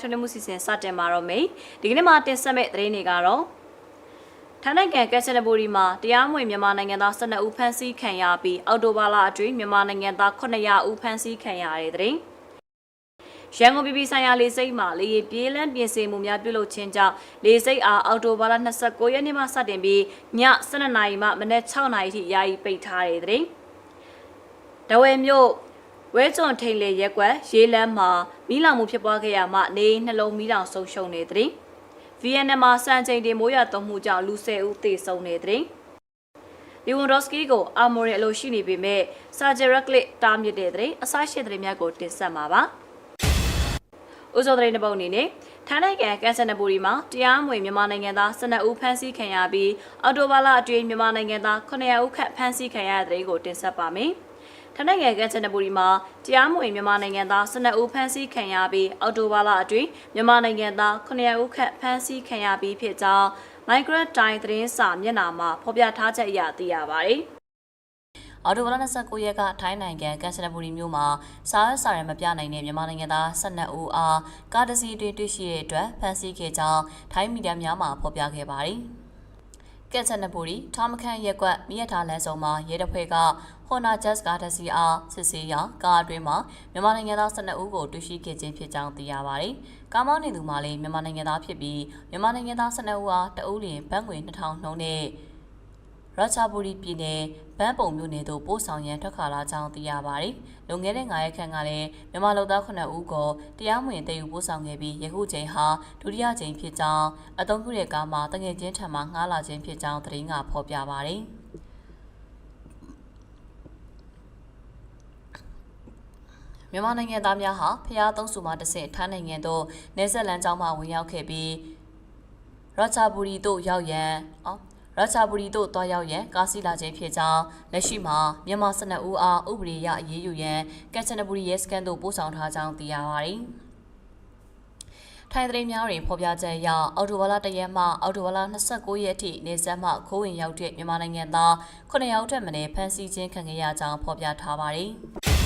ထုတ်လွှင့်မှုစီစဉ်စတင်မှာတော့မိဒီကနေ့မှာတင်ဆက်မဲ့သတင်းတွေကတော့ထိုင်းနိုင်ငံကက်ဆန်နဘူရီမှာတရားမဝင်မြန်မာနိုင်ငံသား12ဦးဖမ်းဆီးခံရပြီးအော်တိုဘာလအတွင်းမြန်မာနိုင်ငံသား900ဦးဖမ်းဆီးခံရတဲ့သတင်းရန်ကုန်ပြည်ပြည်ဆိုင်ရာလေဆိပ်မှာလေယာဉ်ပြေးလမ်းပြင်ဆင်မှုများပြုလုပ်ခြင်းကြောင့်လေဆိပ်အားအော်တိုဘာလ29ရက်နေ့မှစတင်ပြီးည12နာရီမှမနက်6နာရီထိယာယီပိတ်ထားတဲ့သတင်းဒဝဲမြို့ ဝဲကျွန်ထိန်လေရက်ကွက်ရေးလမ်းမှာမိလောင်မှုဖြစ်ပွားခဲ့ရမှနေအိမ်နှလုံးမိလောင်ဆုံးရှုံးနေတဲ့သတင်း VNM မှာစံချိန်တင်မိုးရွာသွန်းမှုကြောင့်လူ10ဦးသေဆုံးနေတဲ့သတင်းလီဝန်ဒိုစကီကိုအာမိုရီအလိုရှိနေပေမဲ့ဆာဂျယ်ရက်လစ်တားမြစ်တဲ့သတင်းအစားရှိတဲ့သတင်းများကိုတင်ဆက်မှာပါ။ဥဇောသတင်းတစ်ပုဒ်အနေနဲ့ထိုင်းနိုင်ငံကန်ဆန်နဘူရီမှာတရားမဝင်မြန်မာနိုင်ငံသား12ဦးဖမ်းဆီးခံရပြီးအော်တိုဘာလအတွင်းမြန်မာနိုင်ငံသား900ဦးခန့်ဖမ်းဆီးခံရတဲ့သတင်းကိုတင်ဆက်ပါမယ်။ ထိုင်းနိုင်ငံကန်ချန်နဘူရီမှာတရားမဝင်မြန်မာနိုင်ငံသား12ဦးဖမ်းဆီးခံရပြီးအော်တိုဘာလအတွင်းမြန်မာနိုင်ငံသား900ဦးခန့်ဖမ်းဆီးခံရပြီးဖြစ်ကြောင်း Migrant Time သတင်းစာမျက်နှာမှာဖော်ပြထားချက်အရသိရပါတယ်။အော်တိုဘလ29ရက်ကထိုင်းနိုင်ငံကန်ချနဘူရီမြို့မှာစားရစာရမပြနိုင်တဲ့မြန်မာနိုင်ငံသား12ဦးအားကားတစ်စီးတွင်တွေ့ရှိတဲ့အတွက်ဖမ်းဆီးခဲ့ကြောင်းထိုင်းမီဒီယာများမှဖော်ပြခဲ့ပါတယ်။ ကက်ချနဘူရီထောမခန့်ရက်ကွက်မြရထားလမ်းဆောင်မှာရဲတပ်ဖွဲ့ကဟွန်နာဂျက်စ်ကားတစ်စီးအားစစ်ဆေးရာကားအတွင်းမှာမြန်မာနိုင်ငံသား12ဦးကိုတွေ့ရှိခဲ့ခြင်းဖြစ်ကြောင်းသိရပါတယ်။ကားမောင်းနေသူမှလည်းမြန်မာနိုင်ငံသားဖြစ်ပြီးမြန်မာနိုင်ငံသား12ဦးအားတအုပ်လျင်ဘတ်ငွေ2000နှုန်းနဲ့ ရချာဘူရီပြည်နယ်ဗန်းပုံမြို့နယ်သို့ပို့ဆောင်ရန်ထွက်ခါလာကြောင်းသိရပါတယ်။လွန်ခဲ့တဲ့9ရက်ခန့်ကလည်းမြန်မာလူသား9ဦးကိုတရားမဝင်တည်ယူပို့ဆောင်ခဲ့ပြီးယခုချိန်ဟာဒုတိယချိန်ဖြစ်ကြောင်းအသုံးပြုတဲ့ကားမှာတငယ်ချင်းထံမှငှားလာခြင်းဖြစ်ကြောင်းသတင်းကဖော်ပြပါတယ်။မြန်မာနိုင်ငံသားများဟာဖျားသုံးစုမှတစ်ဆင့်ထိုင်းနိုင်ငံသို့နေဆက်လန်းကျောင်းမှဝင်ရောက်ခဲ့ပြီးရချာဘူရီသို့ရောက်ရန်အော် ရချာဘူရီတို့တွားရောက်ရန်ကားစီးလာခြင်းဖြစ်ကြောင်းလက်ရှိမှာမြန်မာစနအူအားဥပဒေရအရေးယူရန်ကက်ချနဘူရီရဲစခန်းသို့ပို့ဆောင်ထားကြောင်းသိရပါတယ်။ထိုင်းသတင်းများတွင်ဖော်ပြချက်အရအော်တိုဝါလာတရက်မှအော်တိုဝါလာ29ရက်ထိနေဆက်မှခိုးဝင်ရောက်တဲ့မြန်မာနိုင်ငံသား9ယောက်ထက်မနည်းဖမ်းဆီးခြင်းခံခဲ့ရကြောင်းဖော်ပြထားပါတယ်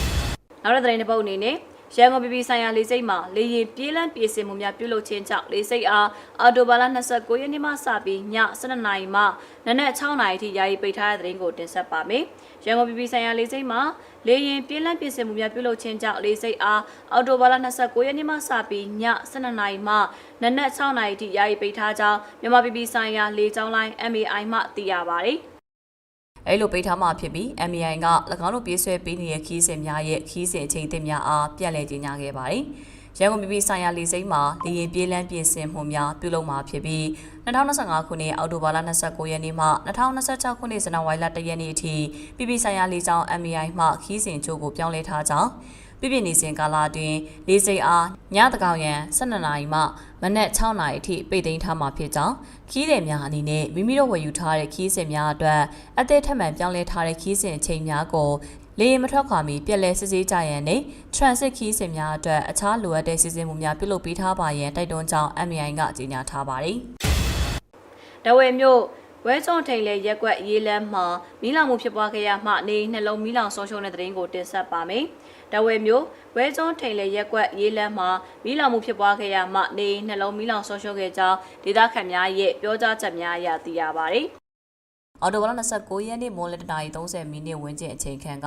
။နောက်တဲ့သတင်းတစ်ပုဒ်အနေနဲ့ ရန်ကုန်ပြည်ပြည်ဆိုင်ရာလေဆိပ်မှာလေယာဉ်ပြေးလမ်းပြည်စင်မှုများပြုလုပ်ခြင်းကြောင့်လေဆိပ်အားအော်တိုဘာလ29ရက်နေ့မှစပြီးည7:00နာရီမှနနက်6:00နာရီထိယာယီပိတ်ထားတဲ့သတင်းကိုတင်ဆက်ပါမယ်။ရန်ကုန်ပြည်ပြည်ဆိုင်ရာလေဆိပ်မှာလေယာဉ်ပြေးလမ်းပြည်စင်မှုများပြုလုပ်ခြင်းကြောင့်လေဆိပ်အားအော်တိုဘာလ29ရက်နေ့မှစပြီးည7:00နာရီမှနနက်6:00နာရီထိယာယီပိတ်ထားကြောင်းမြန်မာပြည်ပြည်ဆိုင်ရာလေကြောင်းလိုင်း MAI မှသိရပါတယ်။ အဲလိုပိတ်ထားမှဖြစ်ပြီး MAI က၎င်းတို့ပြေးဆွဲပေးနေတဲ့ခီးစဉ်များရဲ့ခီးစဉ်အချိန်သစ်များအားပြက်လဲကြေညာခဲ့ပါတယ်။ရန်ကုန်ပြည်ပြည်ဆိုင်ရာလေဆိပ်မှာလေယာဉ်ပြေးလမ်းပြင်ဆင်မှုများပြုလုပ်မှာဖြစ်ပြီး2025ခုနှစ်အောက်တိုဘာလ29ရက်နေ့မှ2026ခုနှစ်ဇန်နဝါရီလ1ရက်နေ့အထိပြည်ပြည်ဆိုင်ရာလေကြောင်း MAI မှခီးစဉ်ချို့ကိုပြောင်းလဲထားကြောင်း ပြပြနေစဉ်ကာလအတွင်းလေးစိတ်အားညတကောင်ရန်12နာရီမှမနက်6နာရီအထိပိတ်သိမ်းထားမှာဖြစ်ကြောင်းခီးသည်များအနေနဲ့မိမိတို့ဝယ်ယူထားတဲ့ခီးစဉ်များအတွက်အသက်ထက်မှန်ပြောင်းလဲထားတဲ့ခီးစဉ်အချိန်များကိုလေယာဉ်မထွက်ခွာမီပြက်လဲစစ်ဆေးကြရန်နဲ့ transit ခီးစဉ်များအတွက်အခြားလိုအပ်တဲ့စီစဉ်မှုများပြုလုပ်ပေးထားပါရန်တိုက်တွန်းကြောင်း MI ကကြေညာထားပါတယ်။ဒဝဲမြို့ဝဲစုံထိန်လေရက်ကွက်ရေးလမ်းမှာမီးလောင်မှုဖြစ်ပွားခဲ့ရမှနေနှလုံးမီးလောင်ဆုံးရှုံးတဲ့တဲ့ရင်ကိုတင်ဆက်ပါမယ်။ ဒဝဲမြို့ဝဲစုံထိန်လေရက်ကွက်ရေးလမ်းမှာမီးလောင်မှုဖြစ်ပွားခဲ့ရမှနေနှလုံးမီးလောင်ဆုံးရှုံးခဲ့ကြောင်းဒေသခံများရဲ့ပြောကြားချက်များအရသိရပါတယ်။အော်တိုဘလ29ရက်နေ့မိုးလတနာရီ30မိနစ်ဝန်းကျင်အချိန်ခန့်က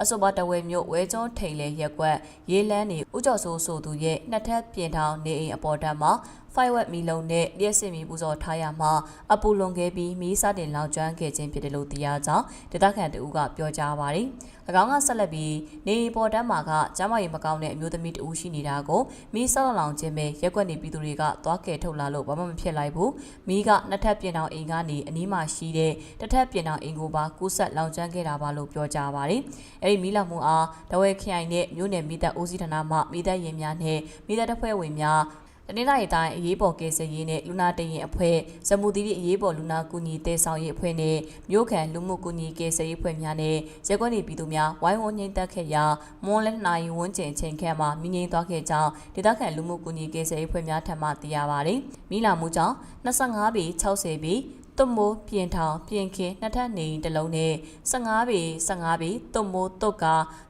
အဆိုပါတဝဲမြို့ဝဲကျွန်းထိန်လေရက်ကွက်ရေးလန်းနေဥကျော်စိုးဆိုသူရဲ့နှစ်ထပ်ပြင်ထောင်နေအိမ်အပေါ်တက်မှာ ဖိုင်ဝက်မီလုံးနဲ့လျှက်စစ်မီပူဇော်ထားရမှာအပူလွန်ခဲ့ပြီးမီးစတင်လောင်ကျွမ်းခဲ့ခြင်းဖြစ်တယ်လို့သိရကြောင်းဒေသခံတဦးကပြောကြားပါတယ်။၎င်းကဆက်လက်ပြီးနေအိမ်ပေါ်တက်မှာကကျမရီမကောင်းတဲ့အမျိုးသမီးတဦးရှိနေတာကိုမီးဆောက်လောင်ခြင်းပဲရက်ွက်နေပြည်သူတွေကသွားကယ်ထုတ်လာလို့ဘာမှမဖြစ်လိုက်ဘူး။မီးကနှစ်ထပ်ပြင်ထောင်အိမ်ကနေအနီးမှာရှိတဲ့တစ်ထပ်ပြင်ထောင်အိမ်ကိုပါကူးဆက်လောင်ကျွမ်းခဲ့တာပါလို့ပြောကြားပါတယ်။အဲဒီမီးလောင်မှုအားတဝဲခရိုင်နဲ့မြို့နယ်မိသက်ဦးစီးဌာနမှမိသက်ရင်များနဲ့မိသက်တပ်ဖွဲ့ဝင်များ တနင်္လာရီတိုင်းအရေးပေါ်ကယ်ဆယ်ရေးနဲ့လူနာတရင်အဖွဲ့ဇမူတီအရေးပေါ်လူနာကူညီတဲဆောင်ရေးအဖွဲ့နဲ့မြို့ခံလူမှုကူညီကယ်ဆယ်ရေးအဖွဲ့များနဲ့ရက်ကွက်နေပြည်သူများဝိုင်းဝန်းငိမ့်သက်ခဲ့ရာမွန်လက်နာရီဝန်းကျင်ချိန်ခန့်မှာမိငိမ့်သွားခဲ့ကြောင်းဒေသခံလူမှုကူညီကယ်ဆယ်ရေးအဖွဲ့များထံမှသိရပါတယ်။မိလာမှုကြောင့်25ပေ60ပေသွမိုးပြင်ထောင်ပြင်ခင်းနှစ်ထပ်နေအိမ်တစ်လုံးနဲ့15ပေ15ပေသွမိုးတုတ်က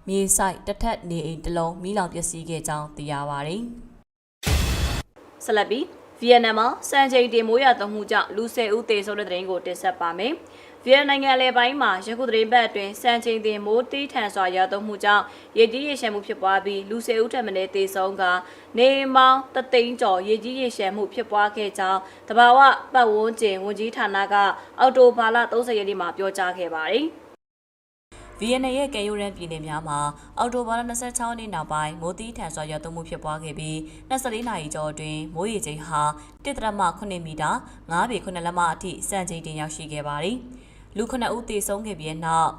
မြေဆိုင်တစ်ထပ်နေအိမ်တစ်လုံးမိလောင်ပျက်စီးခဲ့ကြောင်းသိရပါတယ်။ ဆက်လက်ပြီးဗီယက်နမ်မှာစံချိန်တင်မိုးရွာသွန်းမှုကြောင့်လူ10ဦးသေဆုံးတဲ့တဲ့ရင်ကိုတင်ဆက်ပါမယ်။ဗီယက်နိုင်ငံအလဲပိုင်းမှာယခုသတင်းပတ်အတွင်းစံချိန်တင်မိုးတီးထန်စွာရွာသွန်းမှုကြောင့်ရေကြီးရေရှမ်းမှုဖြစ်ပွားပြီးလူ10ဦးထပ်မံသေဆုံးကနေမောင်တသိန်းကျော်ရေကြီးရေရှမ်းမှုဖြစ်ပွားခဲ့ကြောင်းတဘာဝပတ်ဝန်းကျင်ဝန်ကြီးဌာနကအော်တိုဘာလ30ရက်နေ့မှာပြောကြားခဲ့ပါတယ်။ ဗီယက်နမ်ရဲ့ကယ်ယိုရန်ပြည်နယ်များမှာအော်တိုဘာလ26ရက်နေ့နောက်ပိုင်းမိုးတီးထန်စွာရွာသွန်းမှုဖြစ်ပွားခဲ့ပြီး24နာရီကျော်အတွင်းမိုးရေချိန်ဟာ1.8မီတာ9ပေ9လက်မအထိစံချိန်တင်ရောက်ရှိခဲ့ပါတယ်။လူ9ဦးသေဆုံးခဲ့ပြီးနောက်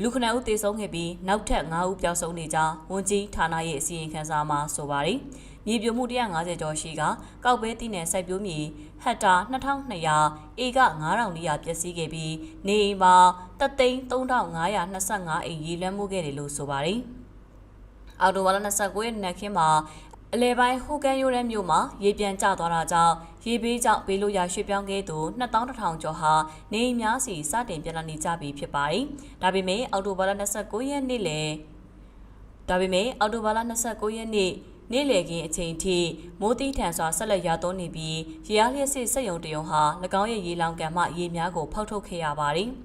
လူ9ဦးသေဆုံးခဲ့ပြီးနောက်ထပ်9ဦးပျောက်ဆုံးနေကြောင်းဝန်ကြီးဌာနရဲ့အစီရင်ခံစာမှာဆိုပါတယ်။ မြေပြိုမှု150ကျော်ရှိကကောက်ပဲတီးနယ်စိုက်ပျိုးမြေဟက်တာ2200ဧက9400ပျက်စီးခဲ့ပြီးနေအိမ်မှာတသိန်း3525အိမ်ရေလွှမ်းမှုခဲ့တယ်လို့ဆိုပါတယ်။အော်တိုဘာလ29ရက်နေ့ခင်းမှာအလဲပိုင်းဟိုကန်ယိုရဲမြို့မှာရေပြန်ကျသွားတာကြောင့်ရေဘေးကြောင့်ဘေးလို့ရရွှေ့ပြောင်းခဲ့သူ2100ကျော်ဟာနေအိမ်များစီစတင်ပြန်လာနေကြပြီဖြစ်ပါတယ်။ဒါပေမဲ့အော်တိုဘာလ29ရက်နေ့လေဒါပေမဲ့အော်တိုဘာလ29ရက်နေ့ နေ့လည်ခင်းအချိန်ထိမိုးတိထန်စွာဆက်လက်ရွာသွန်းနေပြီးရေအားလျက်စစ်စက်ယုံတယုံဟာ၎င်းရဲ့ရေလောင်ကန်မှရေများကိုဖောက်ထုတ်ခဲ့ရပါတယ်။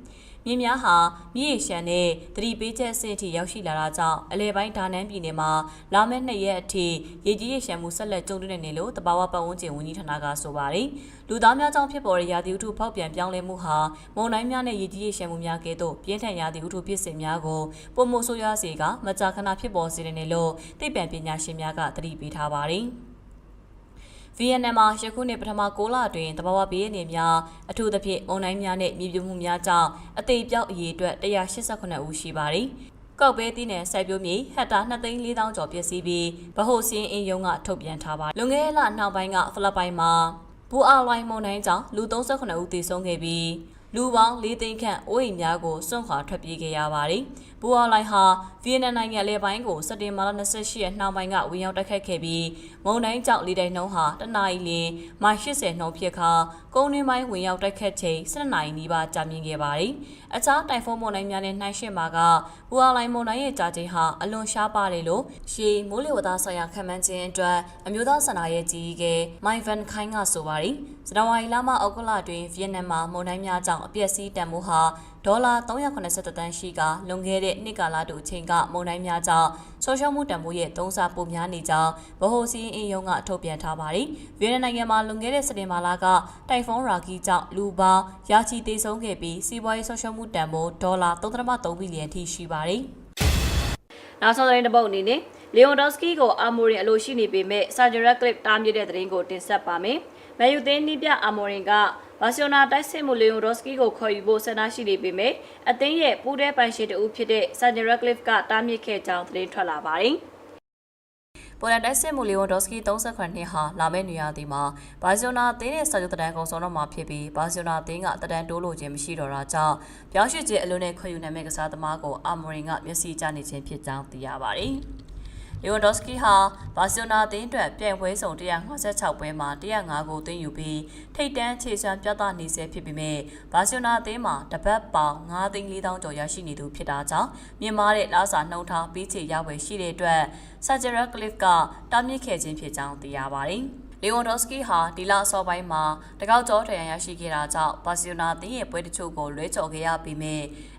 မြင်းများဟာမြည်ရှမ်းနဲ့သတိပေးချက်အဆင့်အထိရောက်ရှိလာတာကြောင့်အလဲပိုင်းဒါနန်းပြည်နယ်မှာလာမယ့်နှစ်ရက်အထိရေကြီးရေရှမ်းမှုဆက်လက်ကြုံတွေ့နေလို့တဘာဝပတ်ဝန်းကျင်ဝန်ကြီးဌာနကဆိုပါတယ်။လူသားများကြောင့်ဖြစ်ပေါ်တဲ့ရာသီဥတုဖောက်ပြန်ပြောင်းလဲမှုဟာမုန်တိုင်းများနဲ့ရေကြီးရေရှမ်းမှုများကဲ့သို့ပြင်းထန်ရာသီဥတုဖြစ်စဉ်များကိုပုံမှုဆိုးရွားစေကမကြာခဏဖြစ်ပေါ်စေတယ်လို့သိပ္ပံပညာရှင်များကသတိပေးထားပါတယ်။ ဗီယက်နမ်မှာယခုနှစ်ပထမ6လအတွင်းတဘာဝဘေးအနေများအထူးသဖြင့်မုန်တိုင်းများနဲ့မြေပြိုမှုများကြောင့်အသေးပြောက်အရေအတွက်189ဦးရှိပါတယ်။ကောက်ပဲတီးနယ်စိုက်ပျိုးမြေဟက်တာ2,400ကျော်ပြည့်စည်ပြီးဗဟိုစင်းအင်းယုံကထုတ်ပြန်ထားပါလွန်ခဲ့တဲ့လနောက်ပိုင်းကဖလပ်ပိုင်းမှာဘူအာလိုင်းမုန်တိုင်းကြောင့်လူ38ဦးသေဆုံးခဲ့ပြီး လူပေါင်း၄သိန်းခန့်အိုးအိမ်များကိုစွန့်ခွာထွက်ပြေးခဲ့ရပါတယ်။ဘူအာလိုင်းဟာဗီယက်နမ်နိုင်ငံလေပိုင်းကိုစက်တင်ဘာလ28ရက်နှောင်းပိုင်းကဝင်ရောက်တိုက်ခတ်ခဲ့ပြီးမုန်တိုင်းကြောင့်လေတိုက်နှုန်းဟာတနအီလင်းမိုင်80နှုန်းဖြစ်ခါကုန်းတွင်းပိုင်းဝင်ရောက်တိုက်ခတ်ချိန်12နာရီနီးပါးကြာမြင့်ခဲ့ပါတယ်။အခြားတိုင်ဖုန်းမုန်တိုင်းများနဲ့နှိုင်းယှဉ်မှာကဘူအာလိုင်းမုန်တိုင်းရဲ့ကြာချိန်ဟာအလွန်ရှားပါတယ်လို့ရှေမိုးလေဝသဆိုင်ရာခံမှန်းခြင်းအတွက်အမျိုးသားစန္ဒာရဲ့ကြီးကဲမိုင်ဗန်ခိုင်းကဆိုပါတယ်။ဇန်နဝါရီလမှအောက်ကလအတွင်းဗီယက်နမ်မှာမုန်တိုင်းများကြောင့်အပျက်စီးတန်ဖိုးဟာဒေါ်လာ380တန်းရှိကလွန်ခဲ့တဲ့နှစ်ကာလတူအချိန်ကမုန်တိုင်းများကြောင့်ဆောရှောမှုတန်ဖိုးရဲ့သုံးဆပိုများနေကြောင်းဗဟိုစီးအင်းယုံကထုတ်ပြန်ထားပါတယ်။ဗီယက်နမ်နိုင်ငံမှာလွန်ခဲ့တဲ့စက်တင်ဘာလကတိုင်ဖုန်းရာဂီကြောင့်လူပေါင်းရာချီသေဆုံးခဲ့ပြီးစီးပွားရေးဆောရှောမှုတန်ဖိုးဒေါ်လာ3.3ဘီလီယံထိရှိပါတယ်။နောက်ဆုံးသတင်းတစ်ပုဒ်အနေနဲ့လီယိုဒော့စကီကိုအာမိုရင်အလိုရှိနေပေမဲ့ဆာဂျရာကလစ်တားမြစ်တဲ့သတင်းကိုတင်ဆက်ပါမယ်။မယ်ယူသင်းနီးပြအာမိုရင်က ဘာစီယိုနာတိုက်စစ်မှုလီယိုဒော့စကီကိုခေါ်ယူဖို့ဆန္ဒရှိနေပေမဲ့အသင်းရဲ့ပူးတဲ့ပိုင်ရှင်တဦးဖြစ်တဲ့ဆာဂျရာကလစ်ကတားမြစ်ခဲ့ကြောင်းသတင်းထွက်လာပါတယ်။ပေါ်လန်တိုက်စစ်မှုလီယိုဒော့စကီ38နှစ်ဟာလာမယ့်နေရာဒီမှာဘာစီယိုနာအသင်းရဲ့စာချုပ်တဒန်ကုံဆောင်တော့မှာဖြစ်ပြီးဘာစီယိုနာအသင်းကတဒန်တိုးလို့ခြင်းမရှိတော့တာကြောင့်ပြောင်းရွှေ့ခြင်းအလုံးနဲ့ခွင့်ယူနိုင်မဲ့ကစားသမားကိုအာမိုရင်ကမျက်စိကျနေခြင်းဖြစ်ကြောင်းသိရပါတယ်။ လီယိုဒော့စကီဟာဘာစီယိုနာအသင်းအတွက်ပြိုင်ပွဲစုံ156ပွဲမှာ105ဂိုးသွင်းယူပြီးထိပ်တန်းခြေစွမ်းပြသနေဆဲဖြစ်ပေမဲ့ဘာစီယိုနာအသင်းမှာတပတ်ပေါင်9,400ကျော်ရရှိနေသူဖြစ်တာကြောင့်မြင့်မားတဲ့လာစာနှုံထားပြီးချေရဝယ်ရှိတဲ့အတွက်ဆာဂျရာကလစ်ကတားမြစ်ခဲ့ခြင်းဖြစ်ကြောင်းသိရပါတယ်။လီဝန်ဒေါစကီဟာဒီလအစောပိုင်းမှာတကောက်ကျော်ထရန်ရရှိခဲ့တာကြောင့်ဘာစီယိုနာအသင်းရဲ့ပွဲတချို့ကိုလွဲချော်ခဲ့ရပြီးမြဲ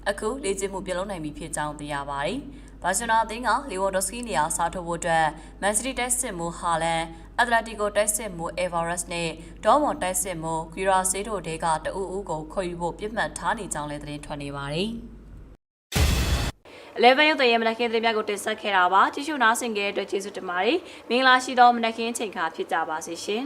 အခုလေ့ကျင့်မှုပြုလုပ်နိုင်ပြီဖြစ်ကြောင်းသိရပါတယ်။ ဘာစီလိုနာအသင်းကလီဝိုဒိုစကီနေရာစားထိုးဖို့အတွက်မန်စီးတီးတိုက်စစ်မှုဟာလန်အက်တလက်တီကိုတိုက်စစ်မှုအေဗာရက်စ်နဲ့ဒေါမွန်တိုက်စစ်မှုဂီရာဆေးတို့တဲကတအူးအူးကိုခေါ်ယူဖို့ပြစ်မှတ်ထားနေကြောင်းလည်းသတင်းထွက်နေပါတယ်11ရုပ်တရဲမနက်ခင်းသတင်းများကိုတင်ဆက်ခဲ့တာပါကြည့်ရှုနားဆင်ကြတဲ့အတွက်ကျေးဇူးတင်ပါတယ်မင်္ဂလာရှိသောမနက်ခင်းချိန်ခါဖြစ်ကြပါစေရှင်